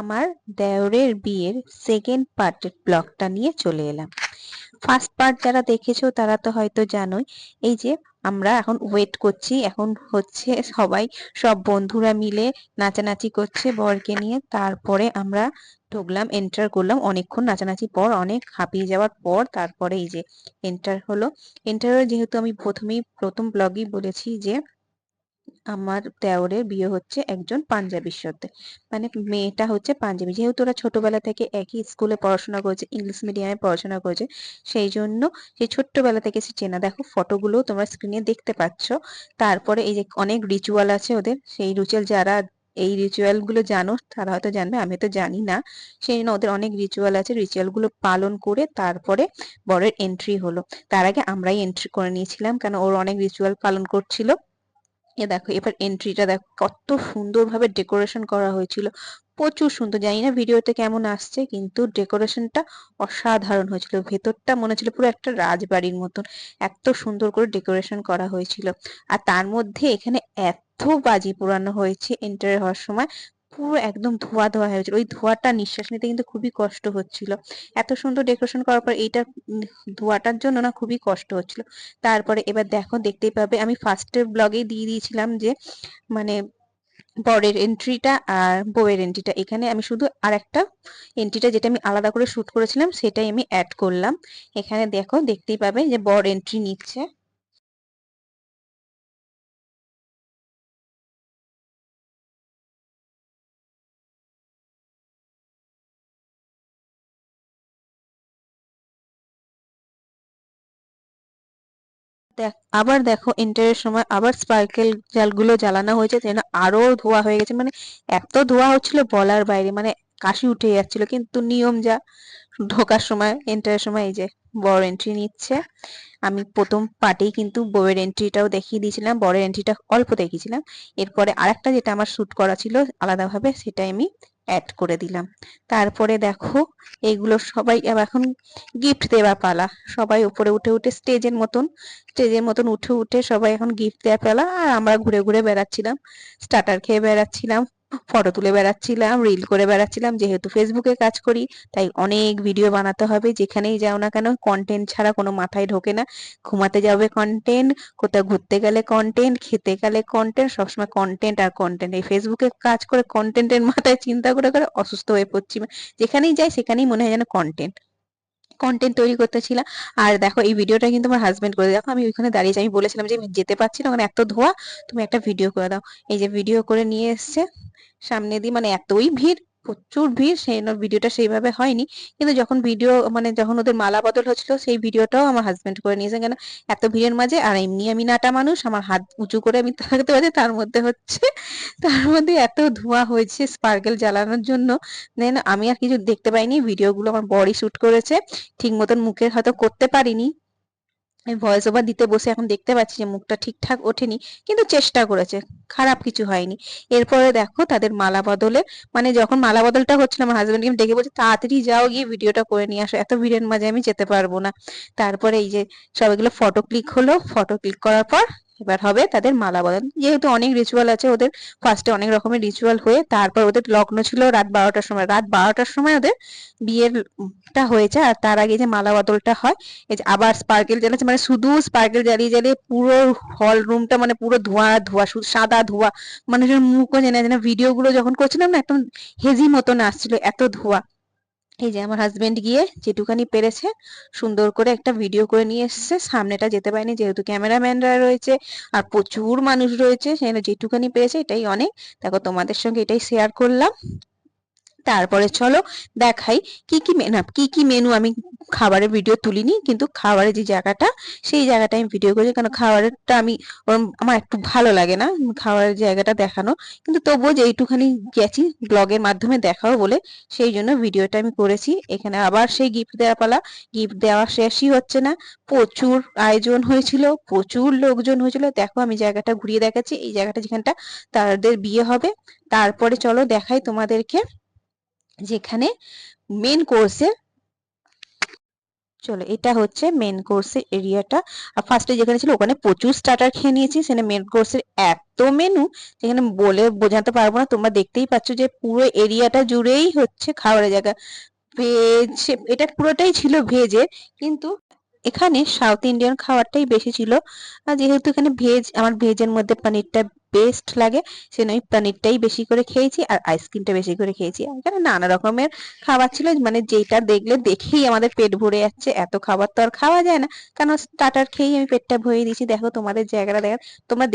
আমার দেওরের বিয়ের সেকেন্ড পার্টের ব্লগটা নিয়ে চলে এলাম। ফার্স্ট পার্ট যারা দেখেছ তারা তো হয়তো জানোই, এই যে আমরা এখন ওয়েট করছি, এখন হচ্ছে সবাই, সব বন্ধুরা মিলে নাচানাচি করছে বরকে নিয়ে। তারপরে আমরা ঢুকলাম এন্টার করলাম। অনেকক্ষণ নাচানাচি পর, অনেক হাঁপিয়ে যাওয়ার পর তারপরে এই যে এন্টার হলো। এন্টার যেহেতু আমি প্রথমেই, প্রথম ব্লগই বলেছি যে আমার দেওরের বিয়ে হচ্ছে একজন পাঞ্জাবির সাথে মানে মেয়েটা হচ্ছে পাঞ্জাবি। যেহেতু ওরা ছোটবেলা থেকে একই স্কুলে পড়াশোনা করেছে ইংলিশ মিডিয়ামে পড়াশোনা করেছে, সেই জন্য সেই ছোট্টবেলা থেকে সে চেনা। দেখো ফটোগুলো তোমরা স্ক্রিনে দেখতে পাচ্ছ। তারপরে এই যে অনেক রিচুয়াল আছে ওদের। সেই রিচুয়াল যারা এই রিচুয়ালগুলো জানো, তারা হয়তো জানবে, আমি তো জানি না। সেই জন্য ওদের অনেক রিচুয়াল আছে। রিচুয়ালগুলো পালন করে তারপরে বরের এন্ট্রি হলো। তার আগে আমরাই এন্ট্রি করে নিয়েছিলাম কারণ ওর অনেক রিচুয়াল পালন করছিল। এ দেখো, এবার এন্ট্রিটা দেখো, কত সুন্দরভাবে ডেকোরেশন করা হয়েছিল। প্রচুর সুন্দর, জানি না ভিডিওতে কেমন আসছে, কিন্তু ডেকোরেশনটা অসাধারণ হয়েছিল। ভেতরটা মনে হচ্ছিল পুরো একটা রাজবাড়ির মতন, এত সুন্দর করে ডেকোরেশন করা হয়েছিল। আর তার মধ্যে এখানে এত বাজি পোড়ানো হয়েছে এন্টার হওয়ার সময়। পুরো একদম ধোয়া ধোয়া হয়েছিল ওই ধোয়াটা নিঃশ্বাস নিতে কিন্তু খুবই কষ্ট হচ্ছিল। এত সুন্দর ডেকোরেশন করার পর এইটা ধোয়াটার জন্য না খুবই কষ্ট হচ্ছিল। তারপরে এবার দেখো দেখতেই পাবে, আমি ফার্স্টের ব্লগে দিয়ে দিয়েছিলাম যে মানে বরের এন্ট্রিটা আর বউয়ের এন্ট্রিটা এখানে আমি শুধু আর একটা এন্ট্রিটা যেটা আমি আলাদা করে শুট করেছিলাম, সেটাই আমি অ্যাড করলাম। এখানে দেখো দেখতেই পাবে যে বর এন্ট্রি নিচ্ছে। আবার দেখো এন্টারের সময় আবার স্পার্কেল জালগুলো জ্বালানো হয়েছে, যেন আরও ধোয়া হয়ে গেছে। মানে এত ধোয়া হচ্ছিল বলার বাইরে মানে কাশি উঠে যাচ্ছিল। কিন্তু নিয়ম যা, ঢোকার সময় এন্টারের সময় এই যে বড় এন্ট্রি নিচ্ছে। আমি প্রথম পার্টেই কিন্তু বউয়ের এন্ট্রিটাও দেখিয়ে দিয়েছিলাম বড় এন্ট্রিটা অল্প দেখিয়েছিলাম। এরপরে আরেকটা যেটা আমার শুট করা ছিল আলাদাভাবে, সেটাই আমি অ্যাড করে দিলাম। তারপরে দেখো, এগুলো সবাই এখন গিফট দেওয়া পালা। সবাই উপরে উঠে উঠে স্টেজের মতন স্টেজের মতন উঠে উঠে সবাই এখন গিফট দেওয়া পালা। আর আমরা ঘুরে ঘুরে বেড়াচ্ছিলাম স্টার্টার খেয়ে বেড়াচ্ছিলাম। ফটো তুলে বেড়াচ্ছিলাম রিল করে বেড়াচ্ছিলাম, যেহেতু ফেসবুকে কাজ করি, তাই অনেক ভিডিও বানাতে হবে, যেখানেই যাও না কেন কন্টেন্ট ছাড়া কোনো মাথায় ঢোকে না। ঘুমাতে যাবে কন্টেন্ট কোথাও ঘুরতে গেলে কন্টেন্ট খেতে গেলে কন্টেন্ট সবসময় কন্টেন্ট আর কন্টেন্ট এই ফেসবুকে কাজ করে কন্টেন্টের মাথায় চিন্তা করে করে অসুস্থ হয়ে পড়ছি যেখানেই যাই, সেখানেই মনে হয় যেন কন্টেন্ট কন্টেন্ট তৈরি করতেছিলাম। আর দেখো, এই ভিডিওটা কিন্তু আমার হাজবেন্ড করে দেখো, আমি ওইখানে দাঁড়িয়েছি আমি বলেছিলাম যে, আমি যেতে পারছি না, ওখানে এত ধোয়া, তুমি একটা ভিডিও করে দাও। এই যে ভিডিও করে নিয়ে এসছে। সামনে দিয়ে মানে এতই ভিড়, প্রচুর ভিড়, সেই ভিডিওটা সেইভাবে হয়নি। কিন্তু যখন ভিডিও মানে যখন ওদের মালা বদল হচ্ছিল, সেই ভিডিওটাও আমার হাজবেন্ড করে নিয়েছে কেন, এত ভিড়ের মাঝে, আর এমনি আমি নাটা মানুষ, আমার হাত উঁচু করে আমি থাকতে পারছি, তার মধ্যে হচ্ছে, তার মধ্যে এত ধোঁয়া হয়েছে স্পার্কেল জ্বালানোর জন্য। দেন আমি আর কিছু দেখতে পাইনি, ভিডিওগুলো আমার বডি শুট করেছে, ঠিক মতন মুখের হয়তো করতে পারিনি। আমি ভয়েস ওভার দিতে বসে এখন দেখতে পাচ্ছি যে মুখটা ঠিকঠাক ওঠেনি, কিন্তু চেষ্টা করেছে, খারাপ কিছু হয়নি। এরপরে দেখো তাদের মালা বদলে মানে যখন মালা বদলটা হচ্ছিল, আমার হাজব্যান্ডকে আমি ডেকে বলছি, তাড়াতাড়ি যাও গিয়ে ভিডিওটা করে নিয়ে আসো, এত ভিড়ের মাঝে আমি যেতে পারব না। তারপরে এই যে সবাইগুলো ফটো ক্লিক হলো ফটো ক্লিক করার পর এবার হবে তাদের মালা বদল যেহেতু অনেক রিচুয়াল আছে ওদের ফার্স্টে অনেক রকমের রিচুয়াল হয়ে তারপর ওদের লগ্ন ছিল রাত বারোটার সময়। রাত বারোটার সময় ওদের বিয়েরটা হয়েছে আর তার আগে যে মালা বদলটা হয়, এই যে আবার স্পার্কেল জ্বালাচ্ছে মানে শুধু স্পার্কেল জ্বালিয়ে জ্বালিয়ে পুরো হল রুমটা মানে পুরো ধোঁয়া ধোঁয়া, শুধু সাদা ধোঁয়া। মানুষের মুখও জেনে জেনে ভিডিও গুলো যখন করছিলাম না, একদম হেজি মতন আসছিল, এত ধোঁয়া। এই যে আমার হাজবেন্ড গিয়ে যেটুকানি পেরেছে, সুন্দর করে একটা ভিডিও করে নিয়ে এসেছে। সামনেটা যেতে পারেনি, যেহেতু ক্যামেরাম্যানরা রয়েছে আর প্রচুর মানুষ রয়েছে সেখানে যেটুকানি পেরেছে এটাই অনেক। দেখো তোমাদের সঙ্গে এটাই শেয়ার করলাম। তারপরে চলো দেখাই কি কি মেনু কি কি মেনু আমি খাবারের ভিডিও তুলিনি, কিন্তু খাবারের যে জায়গাটা, সেই জায়গাটা আমি ভিডিও করেছি। কারণ খাবারেরটা আমি আমার একটু ভালো লাগে না খাবারের জায়গাটা দেখানো। কিন্তু তবুও যে এইটুখানি গেছি ব্লগের মাধ্যমে দেখাও বলে, সেই জন্য ভিডিওটা আমি করেছি। এখানে আবার সেই গিফট দেওয়া পালা। গিফট দেওয়া শেষই হচ্ছে না। প্রচুর আয়োজন হয়েছিল, প্রচুর লোকজন হয়েছিল। দেখো আমি জায়গাটা ঘুরিয়ে দেখাচ্ছি। এই জায়গাটা যেখানটা তাদের বিয়ে হবে। তারপরে চলো দেখাই তোমাদেরকে। যেখানে মেন কোর্সের চলো এটা হচ্ছে মেন কোর্সের এরিয়াটা আর ফার্স্টে যেখানে ছিল, ওখানে প্রচুর স্টার্টার খেয়ে নিয়েছি। সেখানে মেন কোর্সের এত মেনু যেখানে বলে বোঝাতে পারব না। তোমরা দেখতেই পাচ্ছ যে পুরো এরিয়াটা জুড়েই হচ্ছে খাবারের জায়গা। ভেজ এটা পুরোটাই ছিল ভেজের কিন্তু এখানে সাউথ ইন্ডিয়ান খাবারটাই বেশি ছিল। আর যেহেতু এখানে ভেজ আমার ভেজের মধ্যে পনিরটা বেস্ট লাগে সেজন্য আমি পনিরটাই বেশি করে খেয়েছি আর আইসক্রিমটা বেশি করে খেয়েছি। এখানে নানা রকমের খাবার ছিল মানে যেটা দেখলে দেখেই আমাদের পেট ভরে যাচ্ছে। এত খাবার তো আর খাওয়া যায় না। কারণ স্টার্টার খেয়েই আমি পেটটা ভরিয়ে দিয়েছি। দেখো তোমাদের জায়গাটা, দেখো, তোমরা